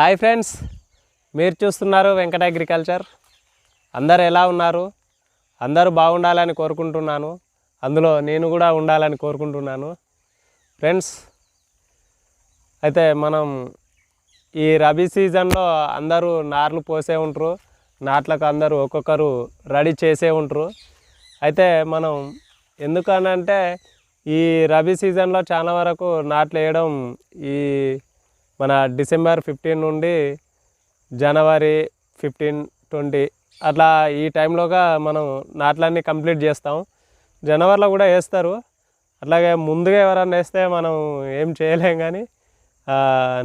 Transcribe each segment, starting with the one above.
Hi friends మీరు చూస్తున్నారు Venkata agriculture. అందరు ఎలా ఉన్నారు? అందరూ బాగుండాలని కోరుకుంటున్నాను. అందులో నేను కూడా ఉండాలని కోరుకుంటున్నాను. ఫ్రెండ్స్ అయితే మనం ఈ రబీ సీజన్లో అందరూ నార్లు పోసే ఉంటారు. నాట్లకు అందరూ ఒక్కొక్కరు రెడీ చేసే ఉంటారు. అయితే మనం ఎందుకనంటే ఈ రబీ సీజన్లో చాలా వరకు నాట్లు వేయడం ఈ మన డిసెంబర్ ఫిఫ్టీన్ నుండి జనవరి ఫిఫ్టీన్ ట్వంటీ అట్లా ఈ టైంలోగా మనం నాట్లన్నీ కంప్లీట్ చేస్తాం. జనవరిలో కూడా వేస్తారు. అట్లాగే ముందుగా ఎవరన్నా వేస్తే మనం ఏం చేయలేం కానీ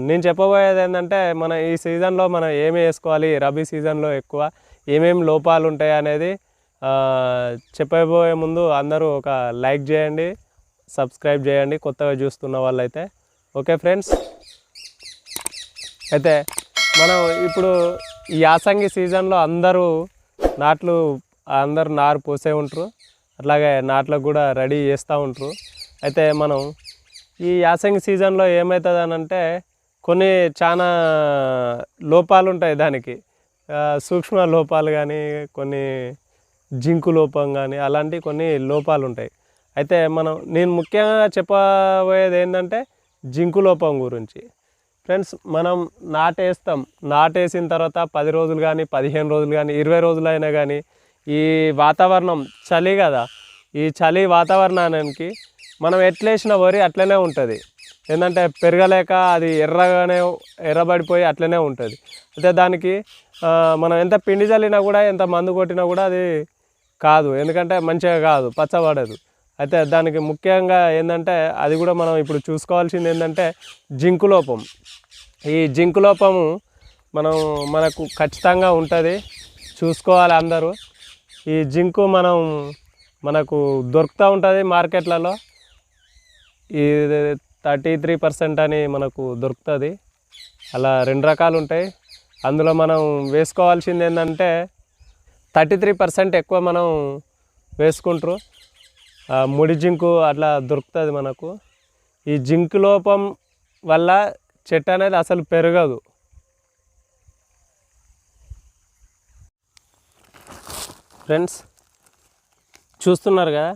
నేను చెప్పబోయేది ఏంటంటే మన ఈ సీజన్లో మనం ఏమి వేసుకోవాలి రబీ సీజన్లో ఎక్కువ ఏమేమి లోపాలు ఉంటాయి అనేది చెప్పబోయే ముందు అందరూ ఒక లైక్ చేయండి సబ్స్క్రైబ్ చేయండి కొత్తగా చూస్తున్న వాళ్ళైతే. Okay friends. అయితే మనం ఇప్పుడు ఈ యాసంగి సీజన్లో అందరూ నాట్లు అందరూ నారు పోసే ఉంటారు. అట్లాగే నాట్లకు కూడా రెడీ చేస్తూ ఉంటారు. అయితే మనం ఈ యాసంగి సీజన్లో ఏమవుతుంది అని అంటే కొన్ని చాలా లోపాలు ఉంటాయి దానికి సూక్ష్మ లోపాలు కానీ కొన్ని జింకు లోపం కానీ అలాంటి కొన్ని లోపాలు ఉంటాయి అయితే మనం నేను ముఖ్యంగా చెప్పబోయేది ఏంటంటే జింకు లోపం గురించి. ఫ్రెండ్స్ మనం నాటేస్తాం. నాటేసిన తర్వాత పది రోజులు కానీ పదిహేను రోజులు కానీ ఇరవై రోజులు అయినా కానీ ఈ వాతావరణం చలి కదా. ఈ చలి వాతావరణానికి మనం ఎట్లేసిన వరి అట్లనే ఉంటుంది. ఏంటంటే పెరగలేక అది ఎర్రగానే ఎర్రబడిపోయి అట్లనే ఉంటుంది. అయితే దానికి మనం ఎంత పిండి చల్లినా కూడా ఎంత మందు కొట్టినా కూడా అది కాదు. ఎందుకంటే మంచిగా కాదు పచ్చబడదు. అయితే దానికి ముఖ్యంగా ఏంటంటే అది కూడా మనం ఇప్పుడు చూసుకోవాల్సింది ఏంటంటే జింకు లోపం. ఈ జింకు లోపము మనం మనకు ఖచ్చితంగా ఉంటుంది. చూసుకోవాలి అందరూ. ఈ జింకు మనం మనకు దొరుకుతూ ఉంటుంది మార్కెట్లలో. ఈ థర్టీ త్రీ పర్సెంట్ అని మనకు దొరుకుతుంది. అలా రెండు రకాలు ఉంటాయి. అందులో మనం వేసుకోవాల్సింది ఏంటంటే థర్టీ త్రీ పర్సెంట్ ఎక్కువ మనం వేసుకుంటారు. ముడి జింకు అట్లా దొరుకుతుంది మనకు. ఈ జింక్ లోపం వల్ల చెట్టు అనేది అసలు పెరగదు. ఫ్రెండ్స్ చూస్తున్నారు కదా?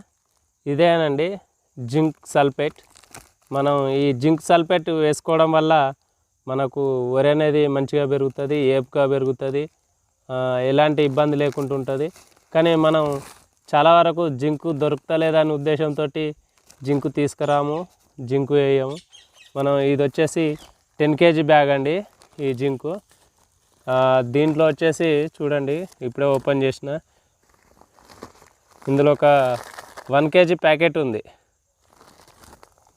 ఇదేనండి జింక్ సల్ఫేట్. మనం ఈ జింక్ సల్ఫేట్ వేసుకోవడం వల్ల మనకు వరి అనేది మంచిగా పెరుగుతుంది ఏపుగా పెరుగుతుంది ఎలాంటి ఇబ్బంది లేకుండా ఉంటుంది. కానీ మనం చాలా వరకు జింకు దొరుకుతలేదనే ఉద్దేశంతో జింకు తీసుకురాము జింకు వేయము. మనం ఇది వచ్చేసి టెన్ కేజీ బ్యాగ్ అండి ఈ జింకు. దీంట్లో వచ్చేసి చూడండి ఇప్పుడే ఓపెన్ చేసిన. ఇందులో ఒక వన్ కేజీ ప్యాకెట్ ఉంది.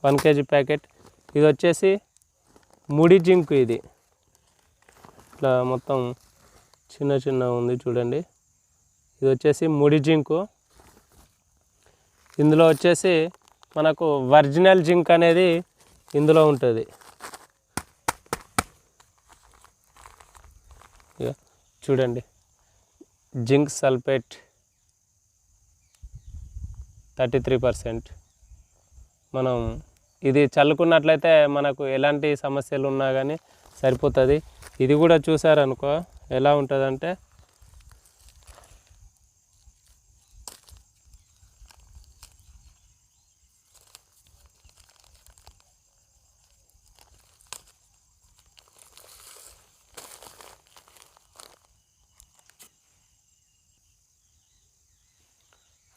One KG packet. ఇది వచ్చేసి ముడి జింకు ఇది. ఇట్లా మొత్తం చిన్న చిన్న ఉంది చూడండి. ఇది వచ్చేసి ముడి జింకు. ఇందులో వచ్చేసి మనకు ఒరిజినల్ జింక్ అనేది ఇందులో ఉంటుంది. చూడండి. Zinc sulphate thirty three percent. మనం ఇది చల్లుకున్నట్లయితే మనకు ఎలాంటి సమస్యలు ఉన్నా కానీ సరిపోతుంది. ఇది కూడా చూసారనుకో ఎలా ఉంటుందంటే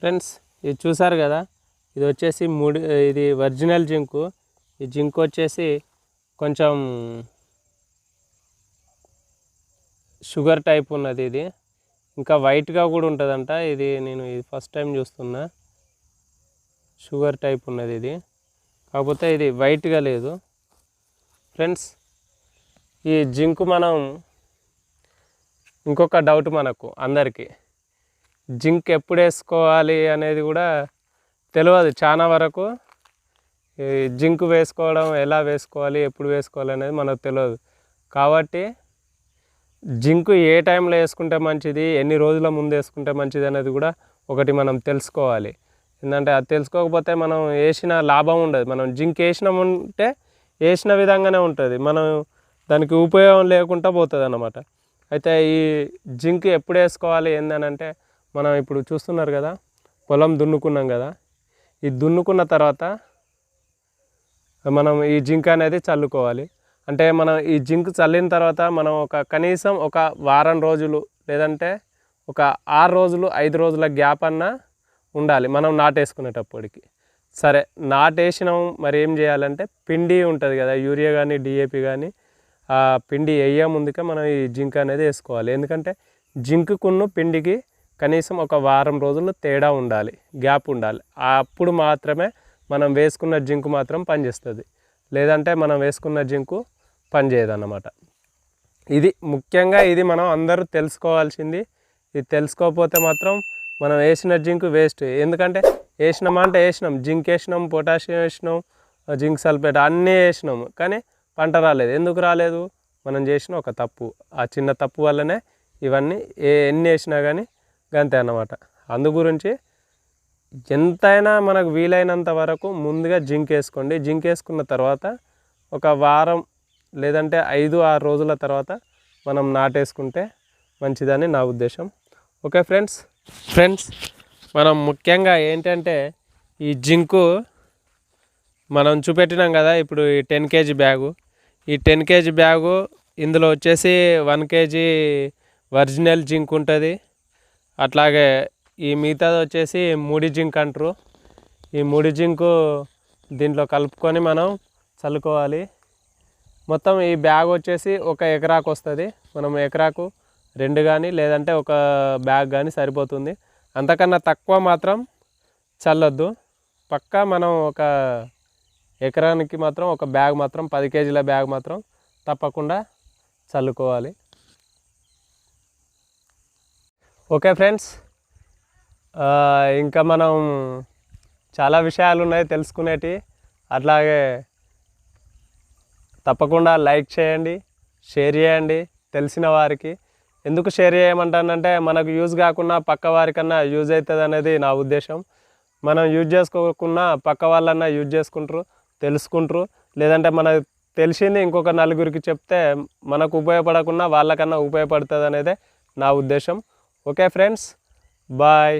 ఫ్రెండ్స్ ఇది చూసారు కదా? ఇది వచ్చేసి ముడి ఇది ఒరిజినల్ జింకు. ఈ జింక్ వచ్చేసి కొంచెం షుగర్ టైప్ ఉన్నది ఇది. ఇంకా వైట్గా కూడా ఉంటుందంట. ఇది నేను ఇది ఫస్ట్ టైం చూస్తున్నా. షుగర్ టైప్ ఉన్నది ఇది. కాకపోతే ఇది వైట్గా లేదు. ఫ్రెండ్స్ ఈ జింకు మనం ఇంకొక డౌట్ మనకు అందరికీ. జింక్ ఎప్పుడు వేసుకోవాలి అనేది కూడా తెలియదు చాలా వరకు ఈ జింక్ వేసుకోవడం ఎలా వేసుకోవాలి ఎప్పుడు వేసుకోవాలి అనేది మనకు తెలియదు కాబట్టి జింక్ ఏ టైంలో వేసుకుంటే మంచిది ఎన్ని రోజుల ముందు వేసుకుంటే మంచిది అనేది కూడా ఒకటి మనం తెలుసుకోవాలి. ఏంటంటే అది తెలుసుకోకపోతే మనం వేసిన లాభం ఉండదు. మనం జింక్ వేసినామంటే వేసిన విధంగానే ఉంటుంది. మనం దానికి ఉపయోగం లేకుండా పోతుంది అన్నమాట అయితే ఈ జింక్ ఎప్పుడు వేసుకోవాలి ఏందనంటే మనం ఇప్పుడు చూస్తున్నారు కదా పొలం దున్నుకున్నాం కదా ఈ దున్నుకున్న తర్వాత మనం ఈ జింక్ అనేది చల్లుకోవాలి. అంటే మనం ఈ జింక్ చల్లిన తర్వాత మనం ఒక కనీసం ఒక వారం రోజులు లేదంటే ఒక ఆరు రోజులు ఐదు రోజుల గ్యాప్ అన్నా ఉండాలి మనం నాటేసుకునేటప్పటికి. సరే నాటేసినాం మరి ఏం చేయాలంటే పిండి ఉంటుంది కదా యూరియా కానీ డిఏపి కానీ ఆ పిండి వేయ ముందుకే మనం ఈ జింక్ అనేది వేసుకోవాలి. ఎందుకంటే జింకుకున్న పిండికి కనీసం ఒక వారం రోజులు తేడా ఉండాలి గ్యాప్ ఉండాలి. అప్పుడు మాత్రమే మనం వేసుకున్న జింకు మాత్రం పనిచేస్తుంది. లేదంటే మనం వేసుకున్న జింకు పనిచేయదు అన్నమాట ఇది ముఖ్యంగా ఇది మనం అందరూ తెలుసుకోవాల్సింది. ఇది తెలుసుకోకపోతే మాత్రం మనం వేసిన జింక్ వేస్ట్. ఎందుకంటే వేసినామా అంటే వేసినాం. జింక్ వేసినాం పొటాషియం వేసినాం జింక్ సల్ఫేట్ అన్నీ వేసినాం. కానీ పంట రాలేదు. ఎందుకు రాలేదు? మనం చేసిన ఒక తప్పు. ఆ చిన్న తప్పు వల్లనే ఇవన్నీ ఏ ఎన్ని వేసినా కానీ గంతే అన్నమాట. అందు గురించి ఎంతైనా మనకు వీలైనంత వరకు ముందుగా జింక్ వేసుకోండి. జింక్ వేసుకున్న తర్వాత ఒక వారం లేదంటే ఐదు ఆరు రోజుల తర్వాత మనం నాటేసుకుంటే మంచిదని నా ఉద్దేశం. Okay friends? ఫ్రెండ్స్ మనం ముఖ్యంగా ఏంటంటే ఈ జింకు మనం చూపెట్టినాం కదా ఇప్పుడు ఈ టెన్ కేజీ బ్యాగు. ఈ టెన్ కేజీ బ్యాగు ఇందులో వచ్చేసి వన్ కేజీ ఒరిజినల్ జింక్ ఉంటుంది. అట్లాగే ఈ మిగతాది వచ్చేసి ముడి జింక్ అంటారు. ఈ ముడి జింకు దీంట్లో కలుపుకొని మనం చల్లుకోవాలి. మొత్తం ఈ బ్యాగ్ వచ్చేసి ఒక ఎకరాకు వస్తుంది. మనం ఎకరాకు రెండు కానీ లేదంటే ఒక బ్యాగ్ కానీ సరిపోతుంది. అంతకన్నా తక్కువ మాత్రం చల్లొద్దు. పక్కా మనం ఒక ఎకరానికి మాత్రం ఒక బ్యాగ్ మాత్రం పది కేజీల బ్యాగ్ మాత్రం తప్పకుండా చల్లుకోవాలి. Okay friends. ఇంకా మనం చాలా విషయాలు ఉన్నాయి తెలుసుకునేటి. అట్లాగే తప్పకుండా లైక్ చేయండి షేర్ చేయండి తెలిసిన వారికి. ఎందుకు షేర్ చేయమంటానంటే మనకు యూజ్ కాకుండా పక్క వారికన్నా యూజ్ అవుతుంది అనేది నా ఉద్దేశం. మనం యూజ్ చేసుకోకుండా పక్క వాళ్ళన్నా యూజ్ చేసుకుంటారు తెలుసుకుంటారు. లేదంటే మన తెలిసింది ఇంకొక నలుగురికి చెప్తే మనకు ఉపయోగపడకుండా వాళ్ళకన్నా ఉపయోగపడుతుంది అనేది నా ఉద్దేశం. Okay friends bye